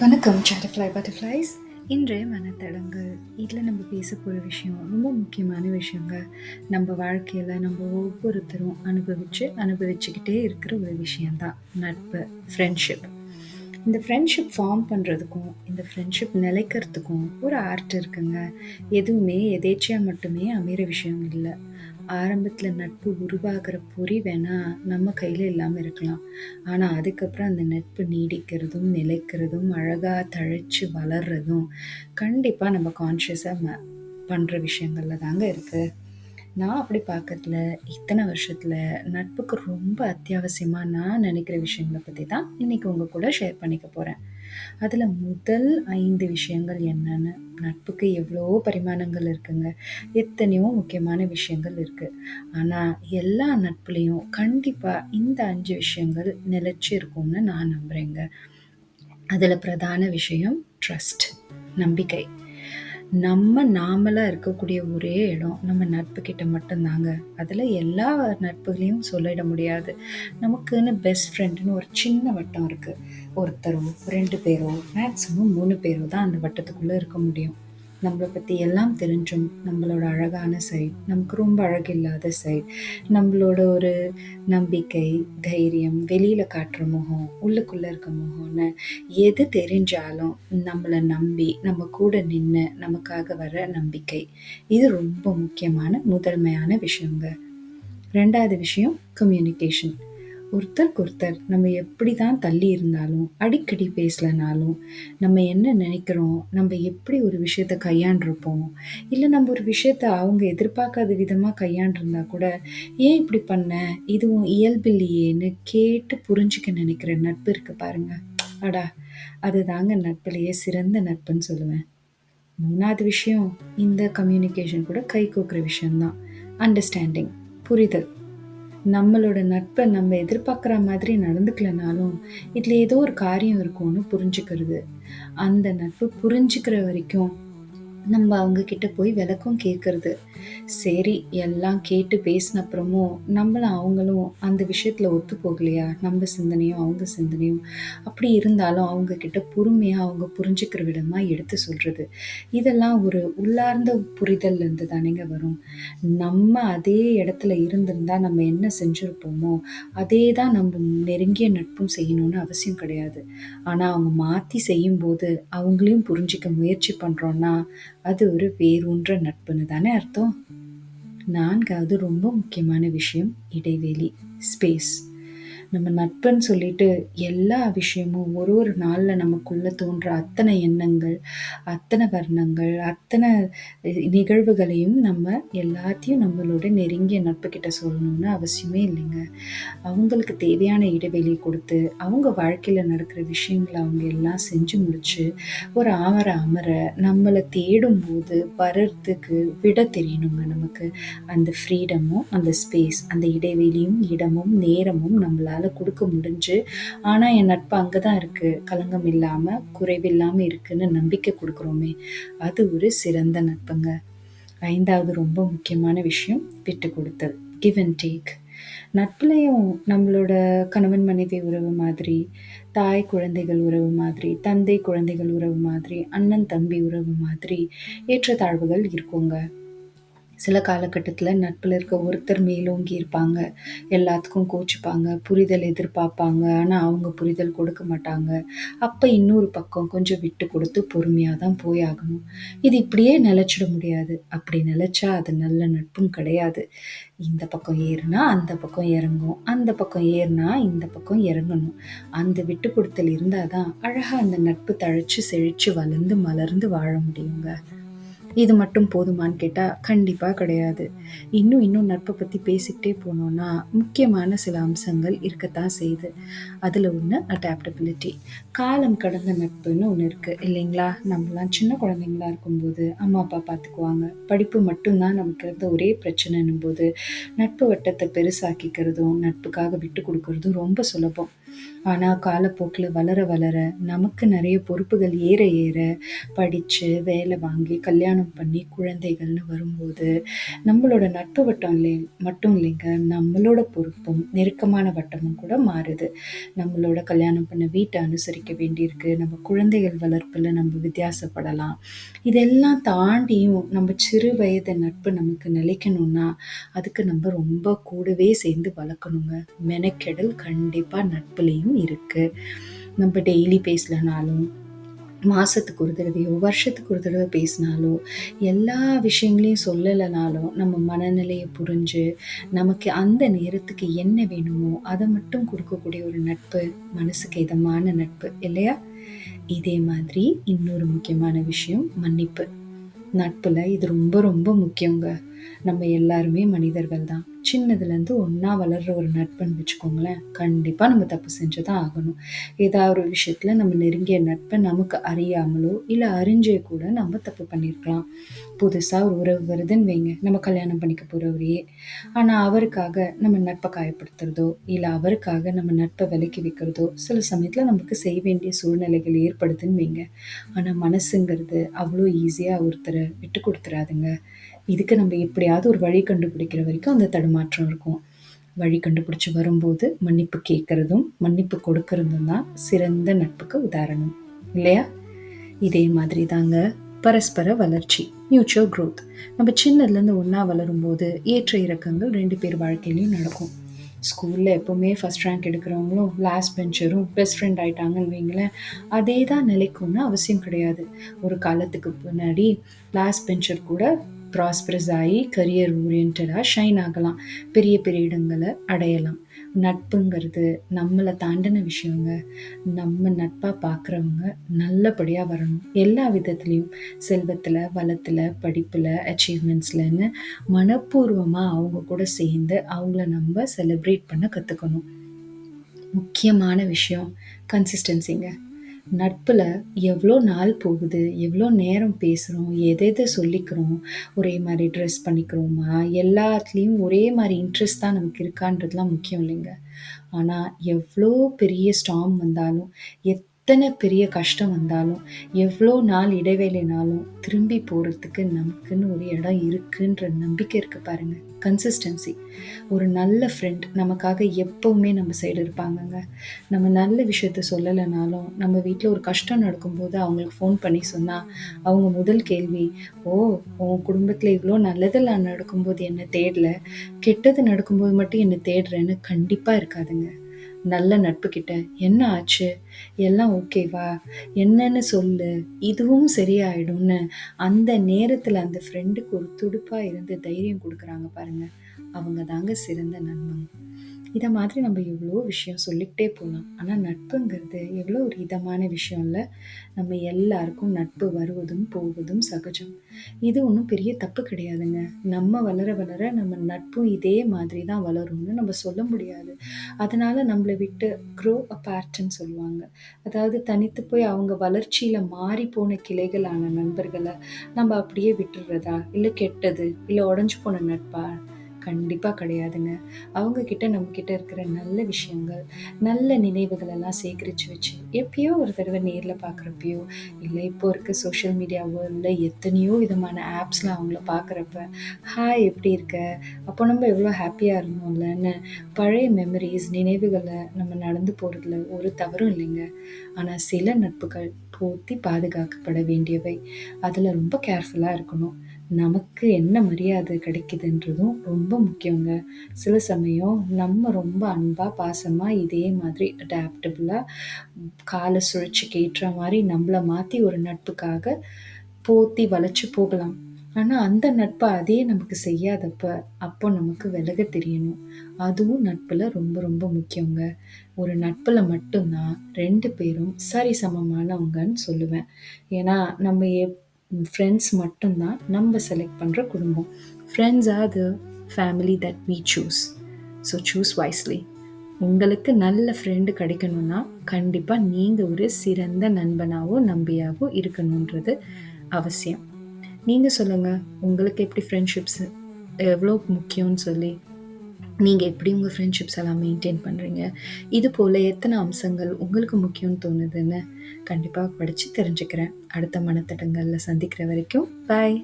வணக்கம் சாட்டர்ஃப்ளை பட்டர்ஃப்ளைஸ் இன்றைய மனத்தடங்கள் இதில் நம்ம பேச போகிற விஷயம் ரொம்ப முக்கியமான விஷயங்க. நம்ம வாழ்க்கையில் நம்ம ஒவ்வொருத்தரும் அனுபவித்து அனுபவிச்சுக்கிட்டே இருக்கிற ஒரு விஷயந்தான் நட்பு ஃப்ரெண்ட்ஷிப் இந்த ஃப்ரெண்ட்ஷிப் ஃபார்ம் பண்ணுறதுக்கும் இந்த ஃப்ரெண்ட்ஷிப் நிலைக்கிறதுக்கும் ஒரு ஆர்ட் இருக்குங்க. எதுவுமே எதேச்சியாக மட்டுமே அமைகிற விஷயம் இல்லை. ஆரம்பத்தில் நட்பு உருவாகிற பொறி வேணால் நம்ம கையில் இல்லாமல் இருக்கலாம். ஆனால் அதுக்கப்புறம் அந்த நட்பு நீடிக்கிறதும் நிலைக்கிறதும் அழகாக தழைச்சு வளர்கிறதும் கண்டிப்பாக நம்ம கான்ஷியஸாக ம பண்ணுற விஷயங்களில் தாங்க இருக்குது நான் அப்படி பார்க்கறதுல இத்தனை வருஷத்தில் நட்புக்கு ரொம்ப அத்தியாவசியமாக நான் நினைக்கிற விஷயங்களை பற்றி தான் இன்றைக்கி உங்கள் கூட ஷேர் பண்ணிக்க போகிறேன் அதில் முதல் ஐந்து விஷயங்கள் என்னன்னு? நட்புக்கு எவ்வளோ பரிமாணங்கள் இருக்குங்க? எத்தனையோ முக்கியமான விஷயங்கள் இருக்குது ஆனால் எல்லா நட்புலேயும் கண்டிப்பாக இந்த அஞ்சு விஷயங்கள் நிலைச்சி இருக்கும்னு நான் நம்புகிறேங்க அதில் பிரதான விஷயம் ட்ரஸ்ட் நம்பிக்கை. நம்ம நாமளாக இருக்கக்கூடிய ஒரே இடம் நம்ம நட்பு கிட்ட மட்டும்தாங்க. அதில் எல்லா நட்புகளையும் சொல்லிட முடியாது. நமக்குன்னு பெஸ்ட் ஃப்ரெண்டுன்னு ஒரு சின்ன வட்டம் இருக்குது ஒருத்தரோ ரெண்டு பேரோ மேக்ஸிமம் மூணு பேரோ தான் அந்த வட்டத்துக்குள்ளே இருக்க முடியும். நம்மளை பற்றி எல்லாம் தெரிஞ்சும் நம்மளோட அழகான சைட் நமக்கு ரொம்ப அழகில்லாத சைட் நம்மளோட ஒரு நம்பிக்கை தைரியம் வெளியில் காட்டுற முகம் உள்ளுக்குள்ளே இருக்க முகம்னு எது தெரிஞ்சாலும் நம்மளை நம்பி நம்ம கூட நின்று நமக்காக வர நம்பிக்கை. இது ரொம்ப முக்கியமான முதன்மையான விஷயங்க. ரெண்டாவது விஷயம் கம்யூனிகேஷன் ஒருத்தருக்கு ஒருத்தர் நம்ம எப்படி தான் தள்ளி இருந்தாலும் அடிக்கடி பேசலனாலும் நம்ம என்ன நினைக்கிறோம் நம்ம எப்படி ஒரு விஷயத்த கையாண்டிருப்போம் இல்லை நம்ம ஒரு விஷயத்த அவங்க எதிர்பார்க்காத விதமாக கையாண்டிருந்தா கூட ஏன் இப்படி பண்ண? இதுவும் இயல்பில்லையேன்னு கேட்டு புரிஞ்சுக்க நினைக்கிற நட்பு இருக்கு பாருங்க. அடா அதுதாங்க நட்புலேயே சிறந்த நட்புன்னு சொல்லுவேன். மூணாவது விஷயம் இந்த கம்யூனிகேஷன் கூட கை கோக்குற விஷயம்தான். அண்டர்ஸ்டாண்டிங் புரிதல். நம்மளோட நட்பை நம்ம எதிர்பார்க்குற மாதிரி நடந்துக்கலனாலும் இதில் ஏதோ ஒரு காரியம் இருக்கும்னு புரிஞ்சுக்கிறது. அந்த நட்பு புரிஞ்சுக்கிற வரைக்கும் நம்ம அவங்கக்கிட்ட போய் விளக்கம் கேட்குறது சரி எல்லாம் கேட்டு பேசின அப்புறமும் நம்மளும் அவங்களும் அந்த விஷயத்தில் ஒத்து போகலையா? நம்ம சிந்தனையும் அவங்க சிந்தனையும். அப்படி இருந்தாலும் அவங்கக்கிட்ட பொறுமையாக அவங்க புரிஞ்சுக்கிற விதமாக எடுத்து சொல்கிறது இதெல்லாம் ஒரு உள்ளார்ந்த புரிதல்லேருந்து தானேங்க வரும். நம்ம அதே இடத்துல இருந்திருந்தா நம்ம என்ன செஞ்சுருப்போமோ அதே தான் நம்ம நெருங்கிய நட்பும் செய்யணும்னு அவசியம் கிடையாது. ஆனால் அவங்க மாற்றி செய்யும்போது அவங்களையும் புரிஞ்சிக்க முயற்சி பண்ணுறோன்னா அது ஒரு வேரூன்ற நட்புன்னு தானே அர்த்தம்? நான்காவது ரொம்ப முக்கியமான விஷயம் இடைவெளி ஸ்பேஸ் நம்ம நட்புன்னு சொல்லிட்டு எல்லா விஷயமும் ஒரு ஒரு நாளில் நமக்குள்ளே தோன்ற அத்தனை எண்ணங்கள் அத்தனை வர்ணங்கள் அத்தனை நிகழ்வுகளையும் நம்ம எல்லாத்தையும் நம்மளோட நெருங்கிய நட்புக்கிட்ட சொல்லணும்னு அவசியமே இல்லைங்க. அவங்களுக்கு தேவையான இடைவெளி கொடுத்து அவங்க வாழ்க்கையில் நடக்கிற விஷயங்களை அவங்க எல்லாம் செஞ்சு முடிச்சு ஒரு ஆமர அமர நம்மளை தேடும் போது வர்றதுக்கு விட தெரியணுங்க நமக்கு. அந்த ஃப்ரீடமும் அந்த ஸ்பேஸ் அந்த இடைவெளியும் இடமும் நேரமும் நம்மளால் என்னால் கொடுக்க முடிஞ்சு. ஆனால் என் நட்பு அங்கே தான் இருக்குது கலங்கம் இல்லாமல் குறைவில்லாமல் இருக்குன்னு நம்பிக்கை கொடுக்குறோமே. அது ஒரு சிறந்த நட்புங்க. ஐந்தாவது ரொம்ப முக்கியமான விஷயம் விட்டு கொடுத்தது கிவ் அண்ட் டேக் நட்புலையும் நம்மளோட கணவன் மனைவி உறவு மாதிரி தாய் குழந்தைகள் உறவு மாதிரி தந்தை குழந்தைகள் உறவு மாதிரி அண்ணன் தம்பி உறவு மாதிரி ஏற்றத்தாழ்வுகள் இருக்குங்க. சில காலகட்டத்தில் நட்பில் இருக்க ஒருத்தர் மேலோங்கி இருப்பாங்க. எல்லாத்துக்கும் கோச்சிப்பாங்க புரிதல் எதிர்பார்ப்பாங்க. ஆனால் அவங்க புரிதல் கொடுக்க மாட்டாங்க. அப்போ இன்னொரு பக்கம் கொஞ்சம் விட்டு கொடுத்து பொறுமையாக தான் போய் ஆகணும். இது இப்படியே நிலச்சிட முடியாது. அப்படி நிலச்சா அது நல்ல நட்பும் கிடையாது. இந்த பக்கம் ஏறுனா அந்த பக்கம் இறங்கும். அந்த பக்கம் ஏறுனா இந்த பக்கம் இறங்கணும். அந்த விட்டு கொடுத்தல் இருந்தால் தான் அழகாக அந்த நட்பு தழைச்சி செழித்து வளர்ந்து மலர்ந்து வாழ முடியுங்க. இது மட்டும் போதுமான்னு கேட்டால் கண்டிப்பாக கிடையாது. இன்னும் இன்னும் நட்பை பற்றி பேசிக்கிட்டே போனோன்னா முக்கியமான சில அம்சங்கள் இருக்கத்தான் செய்யுது. அதில் ஒன்று அடாப்டபிலிட்டி காலம் கடந்த நட்புன்னு ஒன்று இருக்குது இல்லைங்களா? நம்மளாம் சின்ன குழந்தைங்களா இருக்கும்போது அம்மா அப்பா பார்த்துக்குவாங்க படிப்பு மட்டும்தான் நமக்கு இருந்த ஒரே பிரச்சனைன்னும் போது நட்பு வட்டத்தை பெருசாக்கிக்கிறதும் நட்புக்காக விட்டு கொடுக்கறதும் ரொம்ப சுலபம். ஆனா காலப்போக்கில் வளர வளர நமக்கு நிறைய பொறுப்புகள் ஏற ஏற படிச்சு, வேலை வாங்கி, கல்யாணம் பண்ணி, குழந்தைகள்னு வரும்போது, நம்மளோட நட்பு வட்டம் இல்லை மட்டும் இல்லைங்க, நம்மளோட பொறுப்பும், நெருக்கமான வட்டமும் கூட மாறுது. நம்மளோட கல்யாணம் பண்ண வீட்டை அனுசரிக்க வேண்டியிருக்கு. நம்ம குழந்தைகள் வளர்ப்பில் நம்ம வித்தியாசப்படலாம். இதெல்லாம் தாண்டியும் நம்ம சிறு வயது நட்பு நமக்கு நிலைக்கணும்னா, அதுக்கு நம்ம ரொம்ப கூடவே சேர்ந்து வளர்க்கணுங்க. மெனக்கெடல் கண்டிப்பாக நட்பு நட்புலயும் இருக்குது நம்ம டெய்லி பேசலனாலும், மாதத்துக்கு ஒரு தடவையோ, வருஷத்துக்கு ஒரு தடவை பேசினாலோ, எல்லா விஷயங்களையும் சொல்லலைனாலும், நம்ம மனநிலையை புரிஞ்சு, நமக்கு அந்த நேரத்துக்கு என்ன வேணுமோ, அதை மட்டும் கொடுக்கக்கூடிய ஒரு நட்பு, மனசுக்கு இதமான நட்பு இல்லையா? இதே மாதிரி இன்னொரு முக்கியமான விஷயம் மன்னிப்பு. நட்பில் இது ரொம்ப ரொம்ப முக்கியங்க. நம்ம எல்லாருமே மனிதர்கள் தான். சின்னதுலேருந்து ஒன்றா வளர்ற ஒரு நட்புன்னு வச்சுக்கோங்களேன், கண்டிப்பாக நம்ம தப்பு செஞ்சு தான் ஆகணும். ஏதாவது ஒரு விஷயத்துல நம்ம நெருங்கிய நட்பை நமக்கு அறியாமலோ, இல்லை அறிஞ்சே கூட நம்ம தப்பு பண்ணியிருக்கலாம். புதுசாக ஒரு உறவு வருதுன்னு வைங்க, நம்ம கல்யாணம் பண்ணிக்க போறவரையே. ஆனால் அவருக்காக நம்ம நட்பை காயப்படுத்துறதோ, இல்லை அவருக்காக நம்ம நட்பை விலக்கி வைக்கிறதோ, சில சமயத்தில் நமக்கு செய்ய வேண்டிய சூழ்நிலைகள் ஏற்படுதுன்னு வைங்க. ஆனால் மனசுங்கிறது அவ்வளோ ஈஸியாக ஒருத்தரை விட்டு கொடுத்துறாதுங்க இதுக்கு நம்ம எப்படியாவது ஒரு வழி கண்டுபிடிக்கிற வரைக்கும் அந்த தடுமாற்றம் இருக்கும். வழி கண்டுபிடிச்சு வரும்போது மன்னிப்பு கேட்கறதும், மன்னிப்பு கொடுக்கறதும் தான் சிறந்த நட்புக்கு உதாரணம். இல்லையா? இதே மாதிரி தாங்க பரஸ்பர வளர்ச்சி மியூச்சுவல் க்ரோத் நம்ம சின்னதுலேருந்து ஒன்றா வளரும்போது ஏற்ற இறக்கங்கள் ரெண்டு பேர் வாழ்க்கையிலையும் நடக்கும். ஸ்கூலில் எப்போவுமே ஃபஸ்ட் ரேங்க் எடுக்கிறவங்களும், லாஸ்ட் பெஞ்சரும் பெஸ்ட் ஃப்ரெண்ட் ஆகிட்டாங்கன்னு வைங்களேன், அதே தான் நிலைக்கும்னு அவசியம் கிடையாது. ஒரு காலத்துக்கு பின்னாடி லாஸ்ட் பெஞ்சர் கூட ப்ராஸ்பரஸ் ஆகி கரியர் ஓரியன்டாக ஷைன் ஆகலாம். பெரிய பெரிய இடங்களை அடையலாம். நட்புங்கிறது நம்மளை தாண்டின விஷயங்க. நம்ம நட்பாக பார்க்குறவங்க நல்லபடியாக வரணும். எல்லா விதத்துலேயும் செல்வத்தில் வளத்தில் படிப்பில் அச்சீவ்மெண்ட்ஸ்லன்னு மனப்பூர்வமாக அவங்க கூட சேர்ந்து அவங்கள நம்ம செலிப்ரேட் பண்ண கற்றுக்கணும் முக்கியமான விஷயம் கன்சிஸ்டன்சிங்க. நட்பில் எவ்வளோ நாள் போகுது, எவ்வளோ நேரம் பேசுகிறோம் எதை சொல்லிக்கிறோம், ஒரே மாதிரி ட்ரெஸ் பண்ணிக்கிறோமா, எல்லாத்துலேயும் ஒரே மாதிரி இன்ட்ரெஸ்ட் தான் நமக்கு இருக்கான்றதுலாம் முக்கியம் இல்லைங்க. ஆனால் எவ்வளோ பெரிய ஸ்டாம் வந்தாலும், எத் எத்தனை பெரிய கஷ்டம் வந்தாலும், எவ்வளோ நாள் இடைவேளைனாலும் திரும்பி போகிறதுக்கு நமக்குன்னு ஒரு இடம் இருக்குன்ற நம்பிக்கை இருக்கு பாருங்க. கன்சிஸ்டன்சி. ஒரு நல்ல ஃப்ரெண்ட் நமக்காக எப்பவுமே நம்ம சைடு இருப்பாங்கங்க. நம்ம நல்ல விஷயத்த சொல்லலைனாலும், நம்ம வீட்டில் ஒரு கஷ்டம் நடக்கும்போது அவங்களுக்கு ஃபோன் பண்ணி சொன்னால் அவங்க முதல் கேள்வி, "ஓ! உன் குடும்பத்தில் இவ்வளோ நல்லதெல்லாம் நடக்கும்போது என்னை தேடல, கெட்டது நடக்கும்போது மட்டும் என்னை தேடுறேன்னு" கண்டிப்பாக இருக்காதுங்க. நல்ல நட்புக்கிட்ட "என்ன ஆச்சு? எல்லாம் ஓகேவா? என்னன்னு சொல்லு. இதுவும் சரியாயிடும்னு" அந்த நேரத்தில் அந்த ஃப்ரெண்டுக்கு ஒரு துடுப்பாக இருந்து தைரியம் கொடுக்குறாங்க பாருங்க. அவங்க தாங்க சிறந்த நண்பன். இதை மாதிரி நம்ம எவ்வளோ விஷயம் சொல்லிக்கிட்டே போகலாம் ஆனால் நட்புங்கிறது எவ்வளோ ஒரு இதமான விஷயம் இல்லை நம்ம எல்லாருக்கும் நட்பு வருவதும், போவதும் சகஜம். இது ஒன்றும் பெரிய தப்பு கிடையாதுங்க. நம்ம வளர வளர நம்ம நட்பும் இதே மாதிரி தான் வளரும்னு நம்ம சொல்ல முடியாது. அதனால் நம்மளை விட்டு க்ரோ அபார்ட்ன்னு சொல்லுவாங்க. அதாவது தனித்து போய் அவங்க வளர்ச்சியில மாறிப்போன கிளைகளான நண்பர்களை நம்ம அப்படியே விட்டுடுறதா இல்லை கெட்டது, இல்லை உடஞ்சி போன நட்பா? கண்டிப்பாக கிடையாதுங்க. அவங்கக்கிட்ட நம்மக்கிட்ட நம்ம இருக்கிற நல்ல விஷயங்கள், நல்ல நினைவுகள் எல்லாம் வச்சு, எப்பயோ ஒரு தடவை நேரில் பார்க்குறப்பயோ, இல்லை இப்போ இருக்க சோஷியல் மீடியா வேர்ல்ட்ல எத்தனையோ விதமான ஆப்ஸ்லாம் அவங்கள பார்க்குறப்ப, "ஹாய் எப்படி இருக்க? அப்போ நம்ம எவ்வளோ ஹாப்பியாக இருந்தோம்லன்னு" பழைய மெமரிஸ் நினைவுகளை நம்ம நடந்து போகிறதுல ஒரு தவறும் இல்லைங்க. ஆனால் சில நட்புகள் போத்தி பாதுகாக்கப்பட வேண்டியவை. அதில் ரொம்ப கேர்ஃபுல்லாக இருக்கணும். நமக்கு என்ன மரியாதை கிடைக்குதுன்றதும் ரொம்ப முக்கியங்க. சில சமயம் நம்ம ரொம்ப அன்பாக பாசமாக இதே மாதிரி அடாப்டபுளாக கால சுழற்சிக்கு ஏற்ற மாதிரி நம்மளை மாற்றி ஒரு நட்புக்காக போத்தி வளைச்சி போகலாம். ஆனால் அந்த நட்பை அதே நமக்கு செய்யாதப்ப, அப்போ நமக்கு விலக தெரியணும். அதுவும் நட்பில் ரொம்ப ரொம்ப முக்கியங்க. ஒரு நட்புல மட்டும் தான் 2 பேரும் சரிசமமானவங்கன்னு சொல்லுவேன். ஏன்னா நம்ம எப் ஃப்ரெண்ட்ஸ் மட்டும்தான் நம்ம செலக்ட் பண்ணுற குடும்பம். Friends are the family that we choose. So choose wisely. உங்களுக்கு நல்ல ஃப்ரெண்டு கிடைக்கணும்னா, கண்டிப்பாக நீங்கள் ஒரு சிறந்த நண்பனாகவோ நம்பியாகவோ இருக்கணுன்றது அவசியம். நீங்கள் சொல்லுங்கள் உங்களுக்கு எப்படி ஃப்ரெண்ட்ஷிப்ஸ் எவ்வளோ முக்கியம்னு சொல்லி? நீங்கள் எப்படி உங்கள் ஃப்ரெண்ட்ஷிப்ஸ் எல்லாம் மெயின்டைன் பண்ணுறீங்க இது போல் எத்தனை அம்சங்கள் உங்களுக்கு முக்கியம்னு தோணுதுன்னு கண்டிப்பாக படித்து தெரிஞ்சுக்கிறேன். அடுத்த மனத்தடங்கள்ல சந்திக்கிற வரைக்கும் பாய்.